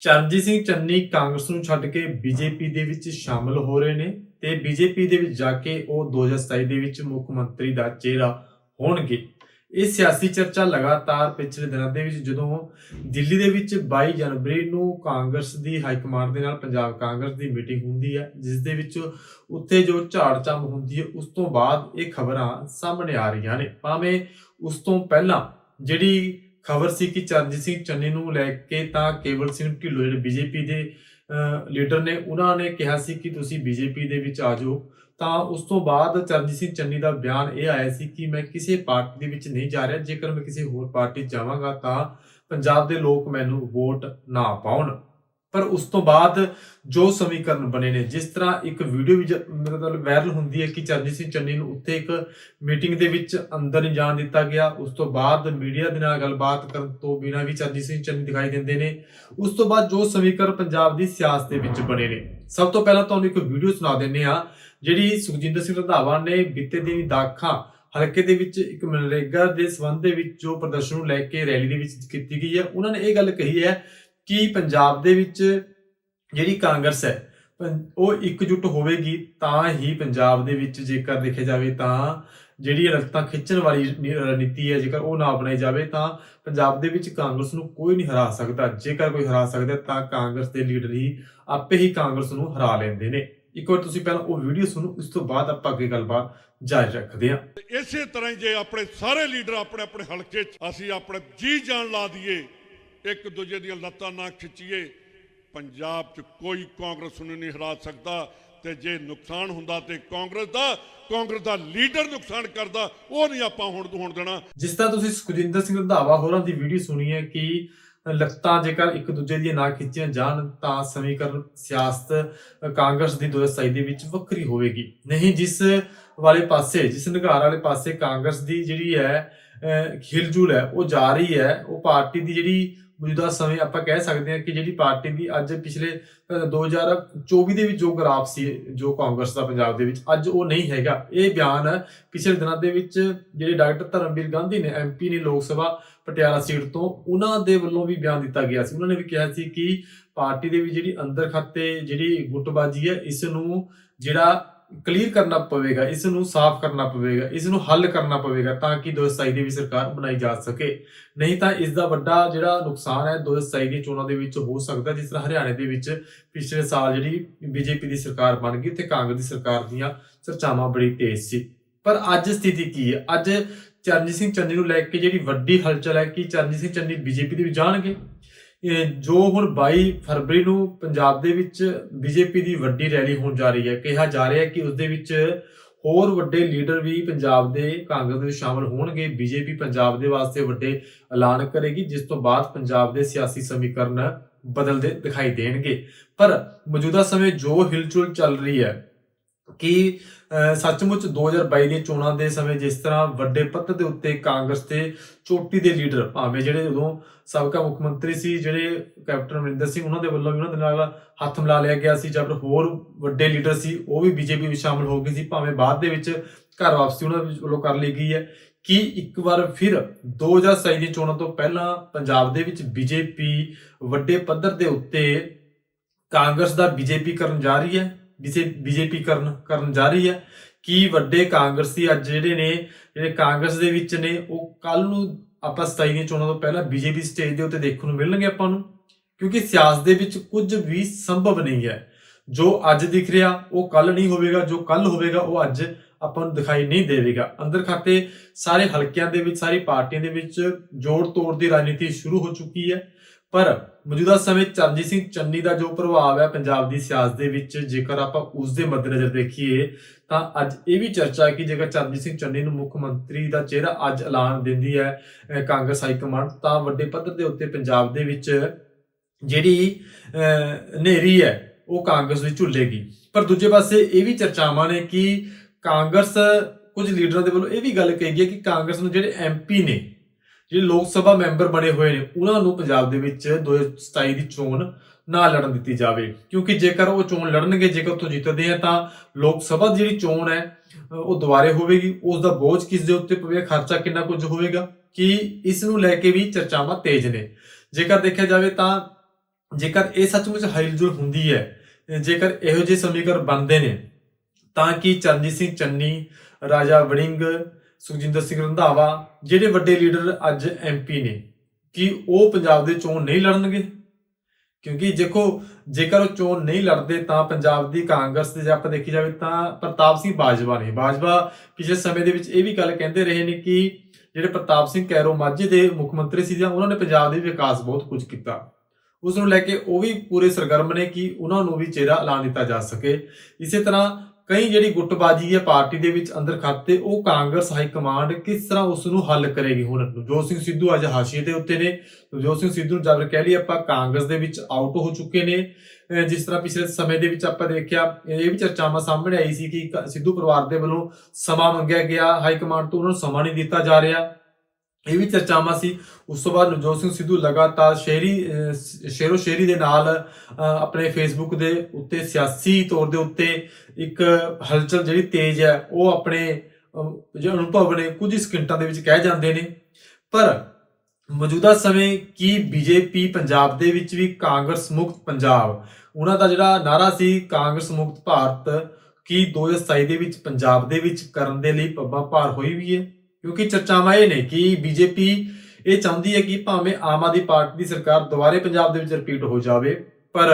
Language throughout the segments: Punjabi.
ਚਰਨਜੀਤ ਸਿੰਘ ਚੰਨੀ ਕਾਂਗਰਸ ਨੂੰ ਛੱਡ ਕੇ ਬੀਜੇਪੀ ਦੇ ਵਿੱਚ ਸ਼ਾਮਲ ਹੋ ਰਹੇ ਨੇ ਤੇ ਬੀਜੇਪੀ ਦੇ ਵਿੱਚ ਜਾ ਕੇ ਉਹ 2027 ਦੇ ਵਿੱਚ ਮੁੱਖ ਮੰਤਰੀ ਦਾ ਚਿਹਰਾ ਹੋਣਗੇ। ਇਹ ਸਿਆਸੀ ਚਰਚਾ ਲਗਾਤਾਰ ਪਿਛਲੇ ਦਿਨਾਂ ਦੇ ਵਿੱਚ ਜਦੋਂ ਦਿੱਲੀ ਦੇ ਵਿੱਚ 22 ਜਨਵਰੀ ਨੂੰ ਕਾਂਗਰਸ ਦੀ ਹਾਈ ਕਮਾਂਡ ਦੇ ਨਾਲ ਪੰਜਾਬ ਕਾਂਗਰਸ ਦੀ ਮੀਟਿੰਗ ਹੁੰਦੀ ਹੈ, ਜਿਸ ਦੇ ਵਿੱਚ ਉੱਥੇ ਜੋ ਝਾੜ ਝੰਬ ਹੁੰਦੀ ਹੈ, ਉਸ ਤੋਂ ਬਾਅਦ ਇਹ ਖਬਰਾਂ ਸਾਹਮਣੇ ਆ ਰਹੀਆਂ ਨੇ। ਭਾਵੇਂ ਉਸ ਤੋਂ ਪਹਿਲਾਂ ਜਿਹੜੀ ਖਬਰ ਸੀ ਕਿ ਚਰਨਜੀਤ ਸਿੰਘ ਚੰਨੀ ਨੂੰ ਲੈ ਕੇ ਤਾਂ ਕੇਵਲ ਸਿੰਘ ਢਿੱਲੋਂ ਜਿਹੜੇ ਬੀਜੇਪੀ ਦੇ ਲੀਡਰ ਨੇ, ਉਹਨਾਂ ਨੇ ਕਿਹਾ ਸੀ ਕਿ ਤੁਸੀਂ ਬੀਜੇਪੀ ਦੇ ਵਿੱਚ ਆ ਜਾਓ। ਤਾਂ ਉਸ ਤੋਂ ਬਾਅਦ ਚਰਨਜੀਤ ਸਿੰਘ ਚੰਨੀ ਦਾ ਬਿਆਨ ਇਹ ਆਇਆ ਸੀ ਕਿ ਮੈਂ ਕਿਸੇ ਪਾਰਟੀ ਦੇ ਵਿੱਚ ਨਹੀਂ ਜਾ ਰਿਹਾ, ਜੇਕਰ ਮੈਂ ਕਿਸੇ ਹੋਰ ਪਾਰਟੀ 'ਚ ਜਾਵਾਂਗਾ ਤਾਂ ਪੰਜਾਬ ਦੇ ਲੋਕ ਮੈਨੂੰ ਵੋਟ ਨਾ ਪਾਉਣ। ਪਰ ਉਸ ਤੋਂ ਬਾਅਦ ਜੋ ਸਮੀਕਰਨ ਬਣੇ ਨੇ, ਜਿਸ ਤਰ੍ਹਾਂ ਇੱਕ ਵੀਡੀਓ ਵੀ ਜ- ਮਤਲਬ ਵਾਇਰਲ ਹੁੰਦੀ ਹੈ ਕਿ ਚਰਨਜੀਤ ਸਿੰਘ ਚੰਨੀ ਨੂੰ ਉੱਥੇ ਇੱਕ ਮੀਟਿੰਗ ਦੇ ਵਿੱਚ ਅੰਦਰ ਨਹੀਂ ਜਾਣ ਦਿੱਤਾ ਗਿਆ। ਉਸ ਤੋਂ ਬਾਅਦ ਮੀਡੀਆ ਦੇ ਨਾਲ ਗੱਲਬਾਤ ਕਰਨ ਤੋਂ ਬਿਨਾਂ ਵੀ ਚਰਨਜੀਤ ਸਿੰਘ ਚੰਨੀ ਦਿਖਾਈ ਦਿੰਦੇ ਨੇ। ਉਸ ਤੋਂ ਬਾਅਦ ਜੋ ਸਮੀਕਰਨ ਪੰਜਾਬ ਦੀ ਸਿਆਸਤ ਦੇ ਵਿੱਚ ਬਣੇ ਨੇ। ਸਭ ਤੋਂ ਪਹਿਲਾਂ ਤੁਹਾਨੂੰ ਇੱਕ ਵੀਡੀਓ ਸੁਣਾ ਦਿੰਨੇ ਆ ਜਿਹੜੀ ਸੁਖਜਿੰਦਰ ਸਿੰਘ ਰੰਧਾਵਾ ਨੇ ਬੀਤੇ ਦਿਨੀ ਦਾਖਾਂ ਹਲਕੇ ਦੇ ਵਿੱਚ ਇੱਕ ਮਨਰੇਗਾ ਦੇ ਸੰਬੰਧ ਦੇ ਵਿੱਚ ਜੋ ਪ੍ਰਦਰਸ਼ਨ ਨੂੰ ਲੈ ਕੇ ਰੈਲੀ ਦੇ ਵਿੱਚ ਕੀਤੀ ਗਈ ਹੈ, ਉਹਨਾਂ ਨੇ ਇਹ ਗੱਲ ਕਹੀ ਹੈ ਕਿ ਪੰਜਾਬ ਦੇ ਵਿੱਚ ਜਿਹੜੀ ਕਾਂਗਰਸ ਹੈ, ਪੰ- ਉਹ ਇਕਜੁੱਟ ਹੋਵੇਗੀ ਤਾਂ ਹੀ ਪੰਜਾਬ ਦੇ ਵਿੱਚ ਜੇਕਰ ਦੇਖਿਆ ਜਾਵੇ ਤਾਂ ਜਿਹੜੀ ਰਕਤਾਂ ਖਿੱਚਣ ਵਾਲੀ ਰਣਨੀਤੀ ਹੈ, ਜੇਕਰ ਉਹ ਨਾ ਅਪਣਾਈ ਜਾਵੇ ਤਾਂ ਪੰਜਾਬ ਦੇ ਵਿੱਚ ਕਾਂਗਰਸ ਨੂੰ ਕੋਈ ਨਹੀਂ ਹਰਾ ਸਕਦਾ। ਜੇਕਰ ਕੋਈ ਹਰਾ ਸਕਦਾ ਤਾਂ ਕਾਂਗਰਸ ਦੇ ਲੀਡਰ ਹੀ ਆਪੇ ਹੀ ਕਾਂਗਰਸ ਨੂੰ ਹਰਾ ਲੈਂਦੇ ਨੇ। ਇੱਕ ਵਾਰ ਤੁਸੀਂ ਪਹਿਲਾਂ ਉਹ ਵੀਡੀਓ ਸੁਣੋ, ਇਸ ਤੋਂ ਬਾਅਦ ਆਪਾਂ ਅੱਗੇ ਗੱਲਬਾਤ ਜਾਰੀ ਰੱਖਦੇ ਹਾਂ। ਇਸੇ ਤਰ੍ਹਾਂ ਹੀ ਜੇ ਆਪਣੇ ਸਾਰੇ ਲੀਡਰ ਆਪਣੇ ਆਪਣੇ ਹਲਕੇ 'ਚ ਅਸੀਂ ਆਪਣੇ ਜੀ ਜਾਨ ਲਾ ਦਈਏ ਇੱਕ ਦੂਜੇ ਦੀਆਂ ਲੱਤਾਂ ਨਾ ਖਿੱਚੀਏ। ਪੰਜਾਬ 'ਚ ਕੋਈ ਕਾਂਗਰਸ ਨੂੰ ਨਹੀਂ ਹਰਾ ਸਕਦਾ ਤੇ ਜੇ ਨੁਕਸਾਨ ਹੁੰਦਾ ਤੇ ਕਾਂਗਰਸ ਦਾ ਕਾਂਗਰਸ ਦਾ ਲੀਡਰ ਨੁਕਸਾਨ ਕਰਦਾ, ਉਹ ਨਹੀਂ ਆਪਾਂ ਹੁਣ ਹੋਣ ਦੇਣਾ। ਜਿਸ ਤਰ੍ਹਾਂ ਤੁਸੀਂ ਸੁਖਜਿੰਦਰ ਸਿੰਘ ਰੰਧਾਵਾ ਹੋਰਾਂ ਦੀ ਵੀਡੀਓ ਸੁਣੀ ਹੈ ਕਿ ਲਖਤਾਂ ਜੇਕਰ ਇੱਕ ਦੂਜੇ ਦੀ ਨਾ ਖਿੱਚੀਆਂ ਜਾਣ, ਤਾਂ ਸਮੀਕਰਨ ਸਿਆਸਤ ਕਾਂਗਰਸ ਦੀ 2027 ਦੇ ਵਿੱਚ ਵੱਖਰੀ ਹੋਵੇਗੀ। ਨਹੀਂ, ਜਿਸ ਵਾਲੇ ਪਾਸੇ, ਜਿਸ ਨਿਗਾਰ ਵਾਲੇ ਪਾਸੇ ਕਾਂਗਰਸ ਦੀ ਜਿਹੜੀ ਹੈ ਖਿਲਜੁਲ ਹੈ ਉਹ ਜਾ ਰਹੀ ਹੈ ਉਹ ਪਾਰਟੀ ਦੀ ਜਿਹੜੀ ਮੌਜੂਦਾ ਸਮੇਂ ਆਪਾਂ ਕਹਿ ਸਕਦੇ ਹਾਂ ਕਿ ਜਿਹੜੀ ਪਾਰਟੀ ਦੀ ਅੱਜ ਪਿਛਲੇ ਅ, 2024 ਦੇ ਵਿੱਚ ਜੋ ਗ੍ਰਾਫ ਸੀ ਜੋ ਕਾਂਗਰਸ ਦਾ ਪੰਜਾਬ ਦੇ ਵਿੱਚ ਅੱਜ ਉਹ ਨਹੀਂ ਹੈਗਾ। ਇਹ ਬਿਆਨ ਪਿਛਲੇ ਦਿਨਾਂ ਦੇ ਵਿੱਚ ਜਿਹੜੇ ਡਾਕਟਰ ਧਰਮਵੀਰ ਗਾਂਧੀ ਨੇ ਐਮਪੀ ਨੇ ਲੋਕ ਸਭਾ ਪਟਿਆਲਾ ਸੀਟ ਤੋਂ ਉਹਨਾਂ ਦੇ ਵੱਲੋਂ ਵੀ ਬਿਆਨ ਦਿੱਤਾ ਗਿਆ ਸੀ। ਉਹਨਾਂ ਨੇ ਵੀ ਕਿਹਾ ਸੀ ਕਿ ਪਾਰਟੀ ਦੇ ਵੀ ਜਿਹੜੀ ਅੰਦਰ ਖਾਤੇ ਜਿਹੜੀ ਗੁੱਟਬਾਜੀ ਹੈ ਇਸ ਨੂੰ ਜਿਹੜਾ ਕਲੀਅਰ ਕਰਨਾ ਪਵੇਗਾ ਇਸ ਨੂੰ ਸਾਫ਼ ਕਰਨਾ ਪਵੇਗਾ ਇਸ ਨੂੰ ਹੱਲ ਕਰਨਾ ਪਵੇਗਾ ਤਾਂ ਕਿ 2027 ਦੀ ਵੀ ਸਰਕਾਰ ਬਣਾਈ ਜਾ ਸਕੇ। ਨਹੀਂ ਤਾਂ ਇਸ ਦਾ ਵੱਡਾ ਜਿਹੜਾ ਨੁਕਸਾਨ ਹੈ 2027 ਦੀ ਚੋਣਾਂ ਦੇ ਵਿੱਚ ਹੋ ਸਕਦਾ ਜਿਸ ਤਰ੍ਹਾਂ ਹਰਿਆਣੇ ਦੇ ਵਿੱਚ ਪਿਛਲੇ ਸਾਲ ਜਿਹੜੀ ਬੀਜੇਪੀ ਦੀ ਸਰਕਾਰ ਬਣ ਗਈ ਤੇ ਕਾਂਗਰਸ ਦੀ ਸਰਕਾਰ ਦੀਆਂ ਚਰਚਾਵਾਂ ਬੜੀ ਤੇਜ਼ ਸੀ। ਪਰ ਅੱਜ ਸਥਿਤੀ ਕੀ ਹੈ? ਅੱਜ ਚਰਨਜੀਤ ਸਿੰਘ ਚੰਨੀ ਨੂੰ ਲੈ ਕੇ ਜਿਹੜੀ ਵੱਡੀ ਹਲਚਲ ਹੈ ਕਿ ਚਰਨਜੀਤ ਸਿੰਘ ਚੰਨੀ ਬੀਜੇਪੀ ਦੇ ਵਿੱਚ ਜਾਣਗੇ। ਜੋ ਹੁਣ 22 ਫਰਵਰੀ ਨੂੰ ਪੰਜਾਬ ਦੇ ਵਿੱਚ ਬੀਜੇਪੀ ਦੀ ਵੱਡੀ ਰੈਲੀ ਹੋਣ ਜਾ ਰਹੀ ਹੈ, ਕਿਹਾ ਜਾ ਰਿਹਾ ਹੈ ਕਿ ਉਸ ਦੇ ਵਿੱਚ ਹੋਰ ਵੱਡੇ ਲੀਡਰ ਵੀ ਪੰਜਾਬ ਦੇ ਕਾਂਗਰਸ ਦੇ ਵਿੱਚ ਸ਼ਾਮਲ ਹੋਣਗੇ। ਬੀਜੇਪੀ ਪੰਜਾਬ ਦੇ ਵਾਸਤੇ ਵੱਡੇ ਐਲਾਨ ਕਰੇਗੀ, ਜਿਸ ਤੋਂ ਬਾਅਦ ਪੰਜਾਬ ਦੇ ਸਿਆਸੀ ਸਮੀਕਰਨ ਬਦਲਦੇ ਦਿਖਾਈ ਦੇਣਗੇ। ਪਰ ਮੌਜੂਦਾ ਸਮੇਂ ਜੋ ਹਿਲਚੁਲ ਚੱਲ ਰਹੀ ਹੈ ਕਿ ਸੱਚਮੁੱਚ 2022 ਦੀਆਂ ਚੋਣਾਂ ਦੇ ਸਮੇਂ ਜਿਸ ਤਰ੍ਹਾਂ ਵੱਡੇ ਪੱਧਰ ਦੇ ਉੱਤੇ ਕਾਂਗਰਸ ਤੇ ਚੋਟੀ ਦੇ ਲੀਡਰ ਭਾਵੇਂ ਜਿਹੜੇ ਉਦੋਂ ਸਾਬਕਾ ਮੁੱਖ ਮੰਤਰੀ ਸੀ, ਜਿਹੜੇ ਕੈਪਟਨ ਅਮਰਿੰਦਰ ਸਿੰਘ ਉਹਨਾਂ ਦੇ ਵੱਲੋਂ ਵੀ ਉਹਨਾਂ ਦੇ ਨਾਲ ਹੱਥ ਮਿਲਾ ਲਿਆ ਗਿਆ ਸੀ ਜਾਂ ਫਿਰ ਹੋਰ ਵੱਡੇ ਲੀਡਰ ਸੀ, ਉਹ ਵੀ ਬੀਜੇਪੀ ਵਿੱਚ ਸ਼ਾਮਲ ਹੋ ਗਏ ਸੀ, ਭਾਵੇਂ ਬਾਅਦ ਦੇ ਵਿੱਚ ਘਰ ਵਾਪਸੀ ਉਹਨਾਂ ਦੇ ਵੱਲੋਂ ਕਰ ਲਈ ਗਈ ਹੈ। ਕਿ ਇੱਕ ਵਾਰ ਫਿਰ 2027 ਦੀਆਂ ਚੋਣਾਂ ਤੋਂ ਪਹਿਲਾਂ ਪੰਜਾਬ ਦੇ ਵਿੱਚ ਬੀਜੇਪੀ ਵੱਡੇ ਪੱਧਰ ਦੇ ਉੱਤੇ ਕਾਂਗਰਸ ਦਾ ਬੀਜੇਪੀ ਕਰਨ ਜਾ ਰਹੀ ਹੈ? ਬੀਜੇਪੀ ਕਰਨ ਕਰਨ ਜਾ ਰਹੀ ਹੈ। ਕਿ ਵੱਡੇ ਕਾਂਗਰਸੀ ਅੱਜ ਜਿਹੜੇ ਨੇ, ਜਿਹੜੇ ਕਾਂਗਰਸ ਦੇ ਵਿੱਚ ਨੇ, ਉਹ ਕੱਲ ਨੂੰ ਆਪਾਂ 27 ਦੀਆਂ ਚੋਣਾਂ ਤੋਂ ਪਹਿਲਾਂ ਬੀਜੇਪੀ ਸਟੇਜ ਦੇ ਉੱਤੇ ਦੇਖਣ ਨੂੰ ਮਿਲਣਗੇ ਆਪਾਂ ਨੂੰ? ਕਿਉਂਕਿ ਸਿਆਸਤ ਦੇ ਵਿੱਚ ਕੁਝ ਵੀ ਸੰਭਵ ਨਹੀਂ ਹੈ। ਜੋ ਅੱਜ ਦਿਖ ਰਿਹਾ, ਉਹ ਕੱਲ ਨਹੀਂ ਹੋਵੇਗਾ, ਜੋ ਕੱਲ ਹੋਵੇਗਾ, ਉਹ ਅੱਜ ਆਪਾਂ ਨੂੰ ਦਿਖਾਈ ਨਹੀਂ ਦੇਵੇਗਾ। ਅੰਦਰ ਖਾਤੇ ਸਾਰੇ ਹਲਕਿਆਂ ਦੇ ਵਿੱਚ, ਸਾਰੀ ਪਾਰਟੀਆਂ ਦੇ ਵਿੱਚ ਜੋੜ ਤੋੜ ਦੀ ਰਾਜਨੀਤੀ ਸ਼ੁਰੂ ਹੋ ਚੁੱਕੀ ਹੈ। ਪਰ ਮੌਜੂਦਾ ਸਮੇਂ ਚਰਨਜੀਤ ਸਿੰਘ ਚੰਨੀ ਦਾ ਜੋ ਪ੍ਰਭਾਵ ਹੈ ਪੰਜਾਬ ਦੀ ਸਿਆਸਤ ਦੇ ਵਿੱਚ ਜੇਕਰ ਆਪਾਂ ਉਸ ਦੇ ਮੱਦੇਨਜ਼ਰ ਦੇਖੀਏ ਤਾਂ ਅੱਜ ਇਹ ਵੀ ਚਰਚਾ ਹੈ ਕਿ ਜੇਕਰ ਚਰਨਜੀਤ ਸਿੰਘ ਚੰਨੀ ਨੂੰ ਮੁੱਖ ਮੰਤਰੀ ਦਾ ਚਿਹਰਾ ਅੱਜ ਐਲਾਨ ਦਿੰਦੀ ਹੈ ਕਾਂਗਰਸ ਹਾਈ ਕਮਾਂਡ ਤਾਂ ਵੱਡੇ ਪੱਧਰ ਦੇ ਉੱਤੇ ਪੰਜਾਬ ਦੇ ਵਿੱਚ ਜਿਹੜੀ ਅਹ, ਹਨੇਰੀ ਹੈ ਉਹ ਕਾਂਗਰਸ ਵਿੱਚ ਝੁੱਲੇਗੀ। ਪਰ ਦੂਜੇ ਪਾਸੇ ਇਹ ਵੀ ਚਰਚਾਵਾਂ ਨੇ ਕਿ ਕਾਂਗਰਸ ਕੁਝ ਲੀਡਰਾਂ ਦੇ ਵੱਲੋਂ ਇਹ ਵੀ ਗੱਲ ਕਹੀ ਗਈ ਹੈ ਕਿ ਕਾਂਗਰਸ ਨੂੰ ਜਿਹੜੇ ਐਮਪੀ ਨੇ ਜਿਹੜੇ ਲੋਕ ਸਭਾ ਮੈਂਬਰ ਬਣੇ ਹੋਏ ਨੇ, ਉਹਨਾਂ ਨੂੰ ਪੰਜਾਬ ਦੇ ਵਿੱਚ 2027 ਦੀ ਚੋਣ ਨਾ ਲੜਨ ਦਿੱਤੀ ਜਾਵੇ। ਕਿਉਂਕਿ ਜੇਕਰ ਉਹ ਚੋਣ ਲੜਨਗੇ, ਜੇਕਰ ਉੱਥੋਂ ਜਿੱਤਦੇ ਆ, ਤਾਂ ਲੋਕ ਸਭਾ ਦੀ ਜਿਹੜੀ ਚੋਣ ਹੈ, ਉਹ ਦੁਬਾਰੇ ਹੋਵੇਗੀ। ਉਸ ਦਾ ਬੋਝ ਕਿਸ ਦੇ ਉੱਤੇ ਪਵੇਗਾ? ਖਰਚਾ ਕਿੰਨਾ ਕੁਝ ਹੋਵੇਗਾ? ਕਿ ਇਸ ਨੂੰ ਲੈ ਕੇ ਵੀ ਚਰਚਾਵਾਂ ਤੇਜ਼ ਨੇ। ਜੇਕਰ ਦੇਖਿਆ ਜਾਵੇ ਤਾਂ ਜੇਕਰ ਇਹ ਸੱਚਮੁੱਚ ਹਿਲਜੁਲ ਹੁੰਦੀ ਹੈ, ਜੇਕਰ ਇਹੋ ਜਿਹੇ ਸਮੀਕਰਨ ਬਣਦੇ ਨੇ, ਤਾਂ ਕਿ ਚਰਨਜੀਤ ਸਿੰਘ ਚੰਨੀ, ਰਾਜਾ ਵੜਿੰਗ ਸੁਖਜਿੰਦਰ ਸਿੰਘ ਰੰਧਾਵਾ, ਜਿਹੜੇ ਵੱਡੇ ਲੀਡਰ ਅੱਜ ਐਮਪੀ ਨੇ, ਕਿ ਉਹ ਪੰਜਾਬ ਦੇ ਚੋਣ ਨਹੀਂ ਲੜਨਗੇ? ਕਿਉਂਕਿ ਦੇਖੋ, ਜੇਕਰ ਉਹ ਚੋਣ ਨਹੀਂ ਲੜਦੇ ਤਾਂ ਪੰਜਾਬ ਦੀ ਕਾਂਗਰਸ ਦੇ ਜੇ ਆਪਾਂ ਦੇਖੀ ਜਾਵੇ ਤਾਂ ਪ੍ਰਤਾਪ ਸਿੰਘ ਬਾਜਵਾ ਨੇ। ਬਾਜਵਾ ਪਿਛਲੇ ਸਮੇਂ ਦੇ ਵਿੱਚ ਇਹ ਵੀ ਗੱਲ ਕਹਿੰਦੇ ਰਹੇ ਨੇ ਕਿ ਜਿਹੜੇ ਪ੍ਰਤਾਪ ਸਿੰਘ ਕੈਰੋ ਮਾਝੇ ਦੇ ਮੁੱਖ ਮੰਤਰੀ ਸੀ ਜਾਂ ਉਹਨਾਂ ਨੇ ਪੰਜਾਬ ਦੇ ਵਿਕਾਸ ਬਹੁਤ ਕੁਝ ਕੀਤਾ। ਉਸ ਨੂੰ ਲੈ ਕੇ ਉਹ ਵੀ ਪੂਰੇ ਸਰਗਰਮ ਨੇ ਕਿ ਉਹਨਾਂ ਨੂੰ ਵੀ ਚਿਹਰਾ ਐਲਾਨ ਦਿੱਤਾ ਜਾ ਸਕੇ। ਇਸੇ ਤਰ੍ਹਾਂ ਕਈ ਜਿਹੜੀ ਗੁੱਟਬਾਜੀ ਹੈ ਪਾਰਟੀ ਦੇ ਵਿੱਚ ਅੰਦਰ ਖਾਤੇ ਉਹ ਕਾਂਗਰਸ ਹਾਈ ਕਮਾਂਡ ਕਿਸ ਤਰ੍ਹਾਂ ਉਸ ਨੂੰ ਹੱਲ ਕਰੇਗੀ? ਹੁਣ ਨਵਜੋਤ ਸਿੰਘ ਸਿੱਧੂ ਅੱਜ ਹਾਸ਼ੀਏ ਦੇ ਉੱਤੇ ਨੇ। ਨਵਜੋਤ ਸਿੰਘ ਸਿੱਧੂ ਨੂੰ ਜਦ ਕਹਿ ਲਈ ਆਪਾਂ ਕਾਂਗਰਸ ਦੇ ਵਿੱਚ ਆਊਟ ਹੋ ਚੁੱਕੇ ਨੇ। ਜਿਸ ਤਰ੍ਹਾਂ ਪਿਛਲੇ ਸਮੇਂ ਦੇ ਵਿੱਚ ਆਪਾਂ ਦੇਖਿਆ, ਇਹ ਵੀ ਚਰਚਾਵਾਂ ਸਾਹਮਣੇ ਆਈ ਸੀ ਕਿ ਕ- ਸਿੱਧੂ ਪਰਿਵਾਰ ਦੇ ਵੱਲੋਂ ਸਮਾਂ ਮੰਗਿਆ ਗਿਆ। ਹਾਈ ਕਮਾਂਡ ਤੋਂ ਉਹਨਾਂ ਨੂੰ ਸਮਾਂ ਨਹੀਂ ਦਿੱਤਾ ਜਾ ਰਿਹਾ। ਇਹ ਵੀ ਚਰਚਾਵਾਂ ਸੀ। ਉਸ ਤੋਂ ਬਾਅਦ ਨਵਜੋਤ ਸਿੰਘ ਸਿੱਧੂ ਲਗਾਤਾਰ ਸ਼ੇਰੀ ਸ਼ੇਰੋ ਸ਼ੇਰੀ ਦੇ ਨਾਲ ਆਪਣੇ ਫੇਸਬੁੱਕ ਦੇ ਉੱਤੇ ਸਿਆਸੀ ਤੌਰ ਦੇ ਉੱਤੇ ਇੱਕ ਹਲਚਲ ਜਿਹੜੀ ਤੇਜ਼ ਹੈ, ਉਹ ਆਪਣੇ ਜੋ ਅਨੁਭਵ ਨੇ ਕੁਝ ਹੀ ਸਕਿੰਟਾਂ ਦੇ ਵਿੱਚ ਕਹਿ ਜਾਂਦੇ ਨੇ। ਪਰ ਮੌਜੂਦਾ ਸਮੇਂ ਕੀ ਬੀਜੇਪੀ ਪੰਜਾਬ ਦੇ ਵਿੱਚ ਵੀ ਕਾਂਗਰਸ ਮੁਕਤ ਪੰਜਾਬ? ਉਹਨਾਂ ਦਾ ਜਿਹੜਾ ਨਾਰਾ ਸੀ, ਕਾਂਗਰਸ ਮੁਕਤ ਭਾਰਤ, ਕੀ 2027 ਦੇ ਵਿੱਚ ਪੰਜਾਬ ਦੇ ਵਿੱਚ ਕਰਨ ਦੇ ਲਈ ਪੱਬਾਂ ਭਾਰ ਹੋਈ ਵੀ ਹੈ? ਕਿਉਂਕਿ ਚਰਚਾਵਾਂ ਇਹ ਨੇ ਕਿ ਬੀਜੇਪੀ ਇਹ ਚਾਹੁੰਦੀ ਹੈ ਕਿ ਭਾਵੇਂ ਆਮ ਆਦਮੀ ਪਾਰਟੀ ਦੀ ਸਰਕਾਰ ਦੁਬਾਰੇ ਪੰਜਾਬ ਦੇ ਵਿੱਚ ਰਿਪੀਟ ਹੋ ਜਾਵੇ, ਪਰ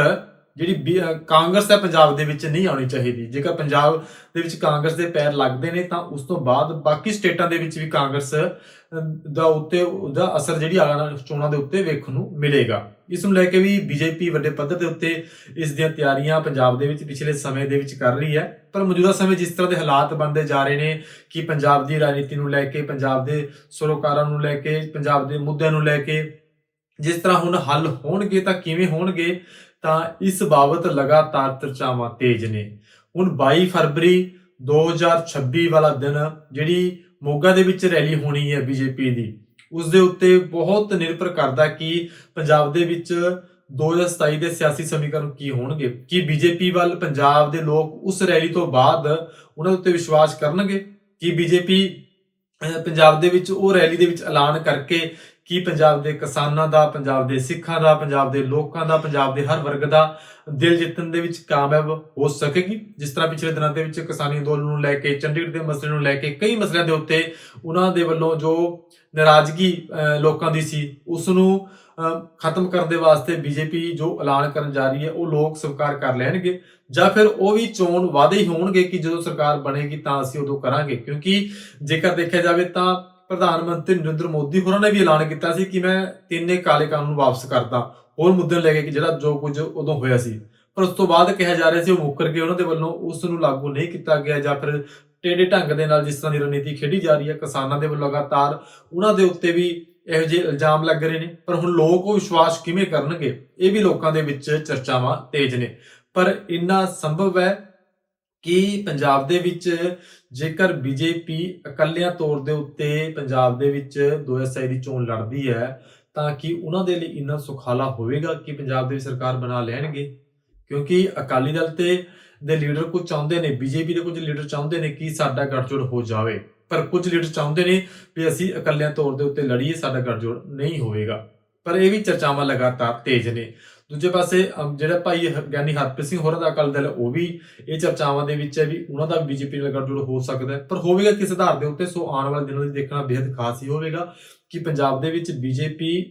ਜਿਹੜੀ ਬੀ- ਕਾਂਗਰਸ ਹੈ ਪੰਜਾਬ ਦੇ ਵਿੱਚ ਨਹੀਂ ਆਉਣੀ ਚਾਹੀਦੀ। ਜੇਕਰ ਪੰਜਾਬ ਦੇ ਵਿੱਚ ਕਾਂਗਰਸ ਦੇ ਪੈਰ ਲੱਗਦੇ ਨੇ, ਤਾਂ ਉਸ ਤੋਂ ਬਾਅਦ ਬਾਕੀ ਸਟੇਟਾਂ ਦੇ ਵਿੱਚ ਵੀ ਕਾਂਗਰਸ ਦਾ ਉੱਤੇ, ਉਹਦਾ ਅਸਰ ਜਿਹੜੀ ਆਉਣ ਚੋਣਾਂ ਦੇ ਉੱਤੇ ਵੇਖਣ ਨੂੰ ਮਿਲੇਗਾ। ਇਸ ਨੂੰ ਲੈ ਕੇ ਵੀ ਬੀਜੇਪੀ ਵੱਡੇ ਪੱਧਰ ਦੇ ਉੱਤੇ ਇਸ ਦੀਆਂ ਤਿਆਰੀਆਂ ਪੰਜਾਬ ਦੇ ਵਿੱਚ ਪਿਛਲੇ ਸਮੇਂ ਦੇ ਵਿੱਚ ਕਰ ਰਹੀ ਹੈ। ਪਰ ਮੌਜੂਦਾ ਸਮੇਂ ਜਿਸ ਤਰ੍ਹਾਂ ਦੇ ਹਾਲਾਤ ਬਣਦੇ ਜਾ ਰਹੇ ਨੇ ਕਿ ਪੰਜਾਬ ਦੀ ਰਾਜਨੀਤੀ ਨੂੰ ਲੈ ਕੇ, ਪੰਜਾਬ ਦੇ ਸਰੋਕਾਰਾਂ ਨੂੰ ਲੈ ਕੇ, ਪੰਜਾਬ ਦੇ ਮੁੱਦਿਆਂ ਨੂੰ ਲੈ ਕੇ ਜਿਸ ਤਰ੍ਹਾਂ ਹੁਣ ਹੱਲ ਹੋਣਗੇ ਤਾਂ ਕਿਵੇਂ ਹੋਣਗੇ ਤਾਂ ਇਸ ਬਾਬਤ ਲਗਾਤਾਰ ਚਰਚਾਵਾਂ ਤੇਜ਼ ਨੇ। ਹੁਣ 22 ਫਰਵਰੀ 2026 ਵਾਲਾ ਦਿਨ ਜਿਹੜੀ ਮੋਗਾ ਦੇ ਵਿੱਚ ਰੈਲੀ ਹੋਣੀ ਹੈ ਬੀਜੇਪੀ ਦੀ, ਉਸ ਦੇ ਉੱਤੇ ਬਹੁਤ ਨਿਰਭਰ ਕਰਦਾ ਕਿ ਪੰਜਾਬ ਦੇ ਵਿੱਚ 2027 ਦੇ ਸਿਆਸੀ ਸਮੀਕਰਨ ਕੀ ਹੋਣਗੇ, ਕੀ ਬੀਜੇਪੀ ਵੱਲ ਪੰਜਾਬ ਦੇ ਲੋਕ ਉਸ ਰੈਲੀ ਤੋਂ ਬਾਅਦ ਉਹਨਾਂ ਉੱਤੇ ਵਿਸ਼ਵਾਸ ਕਰਨਗੇ, ਕਿ ਬੀਜੇਪੀ ਪੰਜਾਬ ਦੇ ਵਿੱਚ ਉਹ ਰੈਲੀ ਦੇ ਵਿੱਚ ਐਲਾਨ ਕਰਕੇ ਕੀ ਪੰਜਾਬ ਦੇ ਕਿਸਾਨਾਂ ਦਾ, ਪੰਜਾਬ ਦੇ ਸਿੱਖਾਂ ਦਾ, ਪੰਜਾਬ ਦੇ ਲੋਕਾਂ ਦਾ, ਪੰਜਾਬ ਦੇ ਹਰ ਵਰਗ ਦਾ ਦਿਲ ਜਿੱਤਣ ਦੇ ਵਿੱਚ ਕਾਮਯਾਬ ਹੋ ਸਕੇਗੀ? ਜਿਸ ਤਰ੍ਹਾਂ ਪਿਛਲੇ ਦਿਨਾਂ ਦੇ ਵਿੱਚ ਕਿਸਾਨੀ ਅੰਦੋਲਨ ਨੂੰ ਲੈ ਕੇ, ਚੰਡੀਗੜ੍ਹ ਦੇ ਮਸਲੇ ਨੂੰ ਲੈ ਕੇ ਕਈ ਮਸਲਿਆਂ ਦੇ ਉੱਤੇ ਉਹਨਾਂ ਦੇ ਵੱਲੋਂ ਜੋ ਨਾਰਾਜ਼ਗੀ ਲੋਕਾਂ ਦੀ ਸੀ ਉਸ ਨੂੰ ਖਤਮ ਕਰਨ ਦੇ ਵਾਸਤੇ ਬੀਜੇਪੀ ਜੋ ਐਲਾਨ ਕਰਨ ਜਾ ਰਹੀ ਹੈ, ਉਹ ਲੋਕ ਸਵੀਕਾਰ ਕਰ ਲੈਣਗੇ ਜਾਂ ਫਿਰ ਉਹ ਵੀ ਚੋਣ ਵਾਅਦੇ ਹੀ ਹੋਣਗੇ ਕਿ ਜਦੋਂ ਸਰਕਾਰ ਬਣੇਗੀ ਤਾਂ ਅਸੀਂ ਉਦੋਂ ਕਰਾਂਗੇ? ਕਿਉਂਕਿ ਜੇਕਰ ਦੇਖਿਆ ਜਾਵੇ ਤਾਂ ਪ੍ਰਧਾਨ ਮੰਤਰੀ ਨਰਿੰਦਰ ਮੋਦੀ ਹੋਰਾਂ ਨੇ ਵੀ ਐਲਾਨ ਕੀਤਾ ਸੀ ਕਿ ਮੈਂ ਤਿੰਨੇ ਕਾਲੇ ਕਾਨੂੰਨ ਵਾਪਸ ਕਰਦਾ। ਹੋਰ ਮੁੱਦੇ ਨੂੰ ਲੈ ਕੇ ਕਿ ਜਿਹੜਾ ਜੋ ਕੁਝ ਉਦੋਂ ਹੋਇਆ ਸੀ। ਪਰ ਉਸ ਤੋਂ ਬਾਅਦ ਕਿਹਾ ਜਾ ਰਿਹਾ ਸੀ ਉਹ ਮੁੱਕਰ ਕੇ ਉਹਨਾਂ ਦੇ ਵੱਲੋਂ ਉਸ ਨੂੰ ਲਾਗੂ ਨਹੀਂ ਕੀਤਾ ਗਿਆ ਜਾਂ ਫਿਰ ਟੇਡੇ ਢੰਗ ਦੇ ਨਾਲ ਜਿਸ ਤਰ੍ਹਾਂ ਦੀ ਰਣਨੀਤੀ ਖੇਡੀ ਜਾ ਰਹੀ ਹੈ, ਕਿਸਾਨਾਂ ਦੇ ਵੱਲੋਂ ਲਗਾਤਾਰ ਉਹਨਾਂ ਦੇ ਉੱਤੇ ਵੀ ਇਹੋ ਜਿਹੇ ਇਲਜ਼ਾਮ ਲੱਗ ਰਹੇ ਨੇ। ਪਰ ਹੁਣ ਲੋਕ ਉਹ ਵਿਸ਼ਵਾਸ ਕਿਵੇਂ ਕਰਨਗੇ, ਇਹ ਵੀ ਲੋਕਾਂ ਦੇ ਵਿੱਚ ਚਰਚਾਵਾਂ ਤੇਜ਼ ਨੇ। ਪਰ ਇੰਨਾ ਸੰਭਵ ਹੈ ਕਿ ਪੰਜਾਬ ਦੇ ਵਿੱਚ ਜੇਕਰ ਬੀਜੇਪੀ ਇਕੱਲਿਆਂ ਤੌਰ ਦੇ ਉੱਤੇ ਪੰਜਾਬ ਦੇ ਵਿੱਚ 2027 ਦੀ ਚੋਣ ਲੜਦੀ ਹੈ, ਤਾਂ ਕਿ ਉਹਨਾਂ ਦੇ ਲਈ ਇੰਨਾ ਸੁਖਾਲਾ ਹੋਵੇਗਾ ਕਿ ਪੰਜਾਬ ਦੇ ਵਿੱਚ ਸਰਕਾਰ ਬਣਾ ਲੈਣਗੇ? ਕਿਉਂਕਿ ਅਕਾਲੀ ਦਲ ਤੇ ਦੇ ਲੀਡਰ ਕੁਝ ਚਾਹੁੰਦੇ ਨੇ ਬੀਜੇਪੀ ਦੇ ਕੁਝ ਲੀਡਰ ਚਾਹੁੰਦੇ ਨੇ ਕਿ ਸਾਡਾ ਗੱਠਜੋੜ ਹੋ ਜਾਵੇ। ਪਰ ਕੁਝ ਲੀਡਰ ਚਾਹੁੰਦੇ ਨੇ ਵੀ ਅਸੀਂ ਇਕੱਲਿਆਂ ਤੌਰ ਦੇ ਉੱਤੇ ਲੜੀਏ, ਸਾਡਾ ਗੱਠਜੋੜ ਨਹੀਂ ਹੋਵੇਗਾ। ਪਰ ਇਹ ਵੀ ਚਰਚਾਵਾਂ ਲਗਾਤਾਰ ਤੇਜ਼ ਨੇ। ਦੂਜੇ ਪਾਸੇ ਜਿਹੜਾ ਭਾਈ ਗਿਆਨੀ ਹਰਪ੍ਰੀਤ ਸਿੰਘ ਹੋਰਾਂ ਦਾ ਅਕਾਲੀ ਦਲ, ਉਹ ਵੀ ਇਹ ਚਰਚਾਵਾਂ ਦੇ ਵਿੱਚ ਹੈ ਵੀ ਉਹਨਾਂ ਦਾ ਬੀਜੇਪੀ ਨਾਲ ਗੱਠਜੋੜ ਹੋ ਸਕਦਾ ਹੈ। ਪਰ ਹੋਵੇਗਾ ਕਿਸ ਆਧਾਰ ਦੇ ਉੱਤੇ, ਸੋ ਆਉਣ ਵਾਲੇ ਦਿਨਾਂ ਵਿੱਚ ਦੇਖਣਾ ਬੇहद ਖਾਸ ਹੀ ਹੋਵੇਗਾ ਕਿ ਪੰਜਾਬ ਦੇ ਵਿੱਚ ਬੀਜੇਪੀ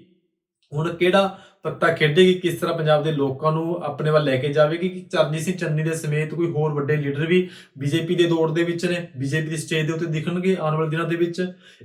ਹੁਣ ਕਿਹੜਾ ਪੱਤਾ ਖੇਡੇਗੀ, ਕਿਸ ਤਰ੍ਹਾਂ ਪੰਜਾਬ ਦੇ ਲੋਕਾਂ ਨੂੰ ਆਪਣੇ ਵੱਲ ਲੈ ਕੇ ਜਾਵੇਗੀ, ਕਿ ਚਰਨਜੀਤ ਸਿੰਘ ਚੰਨੀ ਦੇ ਸਮੇਤ ਕੋਈ ਹੋਰ ਵੱਡੇ ਲੀਡਰ ਵੀ ਬੀਜੇਪੀ ਦੇ ਦੌੜ ਦੇ ਵਿੱਚ ਨੇ, ਬੀਜੇਪੀ ਦੀ ਸਟੇਜ ਦੇ ਉੱਤੇ ਦਿਖਣਗੇ ਆਉਣ ਵਾਲੇ ਦਿਨਾਂ ਦੇ ਵਿੱਚ।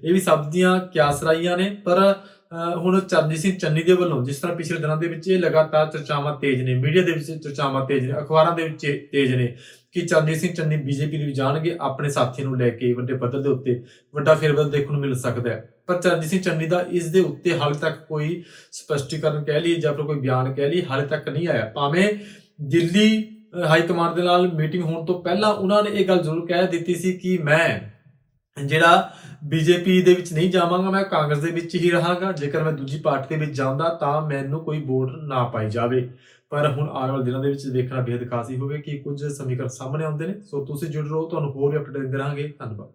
ਇਹ ਵੀ ਸਭ ਦੀਆਂ ਕਿਆਸਰਾਈਆਂ ਨੇ, ਪਰ ਹੁਣ ਚਰਨਜੀਤ ਸਿੰਘ ਚੰਨੀ ਦੇ ਵੱਲੋਂ, ਜਿਸ ਤਰ੍ਹਾਂ ਪਿਛਲੇ ਦਿਨਾਂ ਦੇ ਵਿੱਚ ਇਹ ਲਗਾਤਾਰ ਚਰਚਾਵਾਂ ਤੇਜ਼ ਨੇ, ਮੀਡੀਆ ਦੇ ਵਿੱਚ ਚਰਚਾਵਾਂ ਤੇਜ਼ ਨੇ, ਅਖਬਾਰਾਂ ਦੇ ਵਿੱਚ ਤੇਜ਼ ਨੇ, ਕਿ ਚਰਨਜੀਤ ਸਿੰਘ, ਚੰਨੀ ਬੀਜੇਪੀ ਦੇ ਵਿੱਚ ਜਾਣਗੇ ਆਪਣੇ ਸਾਥੀ ਨੂੰ ਲੈ ਕੇ, ਵੱਡੇ ਪੱਧਰ ਦੇ ਉੱਤੇ ਵੱਡਾ ਫੇਰਬਦਲ ਦੇਖਣ ਨੂੰ ਮਿਲ ਸਕਦਾ ਹੈ। ਪਰ ਚਰਨਜੀਤ ਸਿੰਘ, ਚੰਨੀ ਦਾ ਇਸ ਦੇ ਉੱਤੇ ਹਾਲੇ ਤੱਕ ਕੋਈ ਸਪਸ਼ਟੀਕਰਨ ਕਹਿ ਲਈ ਜਾਂ ਫਿਰ ਕੋਈ ਬਿਆਨ ਕਹਿ ਲਈ ਹਾਲੇ ਤੱਕ ਨਹੀਂ ਆਇਆ। ਭਾਵੇਂ ਦਿੱਲੀ ਹਾਈ ਕਮਾਂਡ ਦੇ ਨਾਲ ਮੀਟਿੰਗ ਹੋਣ ਤੋਂ ਪਹਿਲਾਂ ਉਹਨਾਂ ਨੇ ਇਹ ਗੱਲ ਜ਼ਰੂਰ ਕਹਿ ਦਿੱਤੀ ਸੀ ਕਿ ਮੈਂ ਜਿਹੜਾ ਬੀਜੇਪੀ ਦੇ ਵਿੱਚ ਨਹੀਂ ਜਾਵਾਂਗਾ, ਮੈਂ ਕਾਂਗਰਸ ਦੇ ਵਿੱਚ ਹੀ ਰਹਾਂਗਾ। ਜੇਕਰ ਮੈਂ ਦੂਜੀ ਪਾਰਟੀ ਦੇ ਵਿੱਚ ਜਾਂਦਾ, ਤਾਂ ਮੈਨੂੰ ਕੋਈ ਵੋਟ ਨਾ ਪਾਈ ਜਾਵੇ। ਪਰ ਹੁਣ ਆਉਣ ਵਾਲੇ ਦਿਨਾਂ ਦੇ ਵਿੱਚ ਦੇਖਣਾ ਬੇਹੱਦ ਖਾਸੀ ਹੋਵੇ ਕਿ ਕੁਝ ਸਮੀਕਰਨ ਸਾਹਮਣੇ ਆਉਂਦੇ ਨੇ। ਸੋ ਤੁਸੀਂ ਜੁੜ ਰਹੋ, ਤੁਹਾਨੂੰ ਹੋਰ ਵੀ ਅਪਡੇਟ ਦਿੰਦੇ ਰਹਾਂਗੇ। ਧੰਨਵਾਦ।